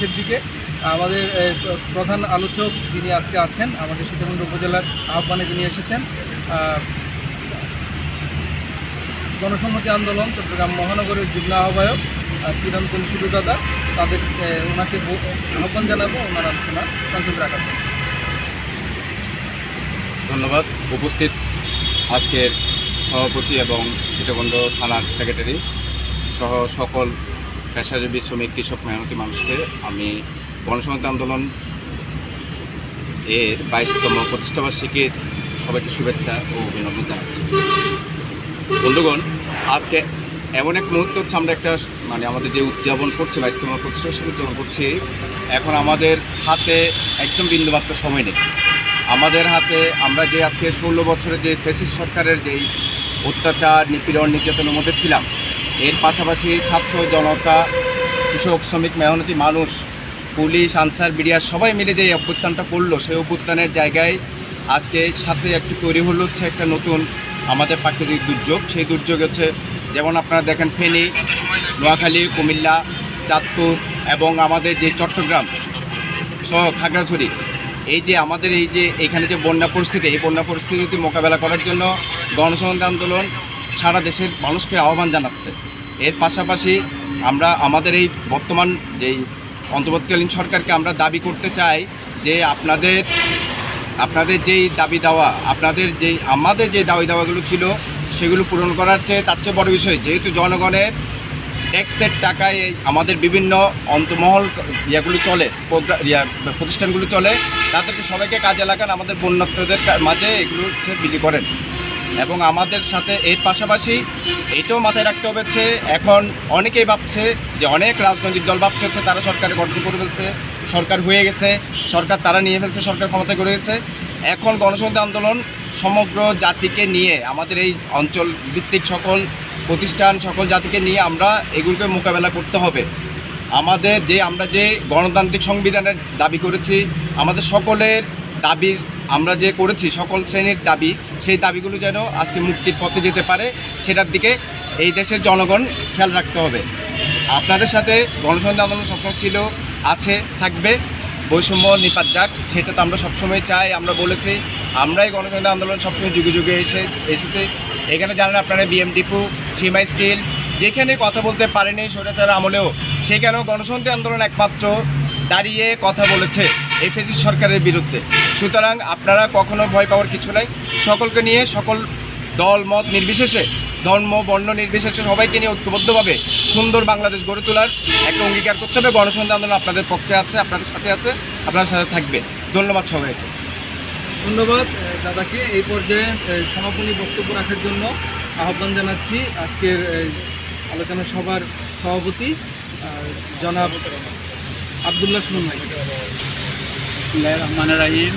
দিকে আমাদের প্রধান আলোচক যিনি আজকে আছেন আমাদের সীতাকুণ্ড উপজেলার আহ্বানে যিনি এসেছেন গণসংহতি আন্দোলন চট্টগ্রাম মহানগরের যুগ্ম আহ্বায়ক আহ, চিরন্তন শুধু দাদা তাদের ওনাকে আহ্বান জানাব ওনার আলোচনা সংক্ষেপে রাখার জন্য। ধন্যবাদ উপস্থিত আজকের সভাপতি এবং সীতাকুণ্ড থানার সেক্রেটারি সহ সকল পেশাজীবী শ্রমিক, কৃষক, মেহনতি মানুষকে আমি গণসংহতি আন্দোলন এর বাইশতম প্রতিষ্ঠাবার্ষিকীর সবাইকে শুভেচ্ছা ও অভিনন্দন জানাচ্ছি। বন্ধুগণ, আজকে এমন এক মুহূর্ত হচ্ছে আমরা একটা মানে আমাদের যে উদযাপন করছি, বাইশতম প্রতিষ্ঠাবার্ষিকী উদযাপন করছি, এখন আমাদের হাতে একদম বিন্দুমাত্র সময় নেই। আমাদের হাতে আমরা যে আজকে ষোলো বছরের যে ফেসিস সরকারের যেই অত্যাচার, নিপীড়ন, নির্যাতনের মধ্যে ছিলাম এর পাশাপাশি ছাত্র জনতা, কৃষক, শ্রমিক, মেহনতি মানুষ, পুলিশ, আনসার, বিডিআর সবাই মিলে যে অভ্যুত্থানটা করল, সেই অভ্যুত্থানের জায়গায় আজকে সাথে একটু তৈরি হলো হচ্ছে একটা নতুন আমাদের প্রাকৃতিক দুর্যোগ। সেই দুর্যোগ হচ্ছে যেমন আপনারা দেখেন ফেনী, নোয়াখালী, কুমিল্লা, চাঁদপুর এবং আমাদের যে চট্টগ্রাম সহ খাগড়াছড়ি। এই যে আমাদের এই যে এখানে যে বন্যা পরিস্থিতি, এই বন্যা পরিস্থিতি মোকাবেলা করার জন্য গণসংহতি আন্দোলন সারা দেশের মানুষকে আহ্বান জানাচ্ছে। এর পাশাপাশি আমরা আমাদের এই বর্তমান যেই অন্তর্বর্তীকালীন সরকারকে আমরা দাবি করতে চাই যে আপনাদের আপনাদের যেই দাবি দেওয়া, আপনাদের যেই, আমাদের যে দাবি দাওয়াগুলো ছিল সেগুলো পূরণ করার চেয়ে তার চেয়ে বড় বিষয় যেহেতু জনগণের ট্যাক্সের টাকায় আমাদের বিভিন্ন অন্তমহল ইয়েগুলো চলে প্রতিষ্ঠানগুলো চলে, তাদেরকে সবাইকে কাজে লাগান, আমাদের বন্যার্থদের কা- মাঝে এগুলো বিলি করেন। এবং আমাদের সাথে এর পাশাপাশি এটাও মাথায় রাখতে হবে হচ্ছে এখন অনেকেই ভাবছে যে অনেক রাজনৈতিক দল ভাবছে হচ্ছে তারা সরকারে গঠন করে ফেলছে, সরকার হয়ে গেছে, সরকার তারা নিয়ে ফেলছে, সরকার ক্ষমতায় করে গেছে। এখন গণসংহতি আন্দোলন সমগ্র জাতিকে নিয়ে, আমাদের এই অঞ্চল ভিত্তিক সকল প্রতিষ্ঠান, সকল জাতিকে নিয়ে আমরা এগুলোকে মোকাবেলা করতে হবে। আমাদের যে, আমরা যে গণতান্ত্রিক সংবিধানের দাবি করেছি, আমাদের সকলের দাবির আমরা যে করেছি সকল শ্রেণির দাবি, সেই দাবিগুলো যেন আজকে মুক্তির পথে যেতে পারে, সেটার দিকে এই দেশের জনগণ খেয়াল রাখতে হবে। আপনাদের সাথে গণসংহতি আন্দোলন সবসময় ছিল, আছে, থাকবে, বৈষম্য নিপাত যাক, সেটা তো আমরা সবসময় চাই, আমরা বলেছি, আমরাই গণসংহতি আন্দোলন সবসময় যুগে যুগে এসে, এসেছে। এখানে জানেন আপনারা বিএমডিপু সীমা স্টিল, যেখানে কথা বলতে পারেনি স্বৈরাচার আমলেও, সেখানেও গণসংহতি আন্দোলন একমাত্র দাঁড়িয়ে কথা বলেছে। এই ফেসিস সরকারের বিরুদ্ধে। সুতরাং আপনারা কখনো ভয় পাওয়ার কিছু নাই। সকলকে নিয়ে সকল দল, মত নির্বিশেষে, ধর্ম, বর্ণ নির্বিশেষে সবাইকে নিয়ে ঐক্যবদ্ধভাবে সুন্দর বাংলাদেশ গড়ে তোলার একটা অঙ্গীকার করতে হবে। গণসংহতি আন্দোলন আপনাদের পক্ষে আছে, আপনাদের সাথে আছে, আপনাদের সাথে থাকবে। ধন্যবাদ সবাইকে। ধন্যবাদ দাদাকে। এই পর্যায়ে সমাপনী বক্তব্য রাখার জন্য আহ্বান জানাচ্ছি আজকের আলোচনা সভার সভাপতি জনাব আবদুল্লাহ রহমানির রাহিম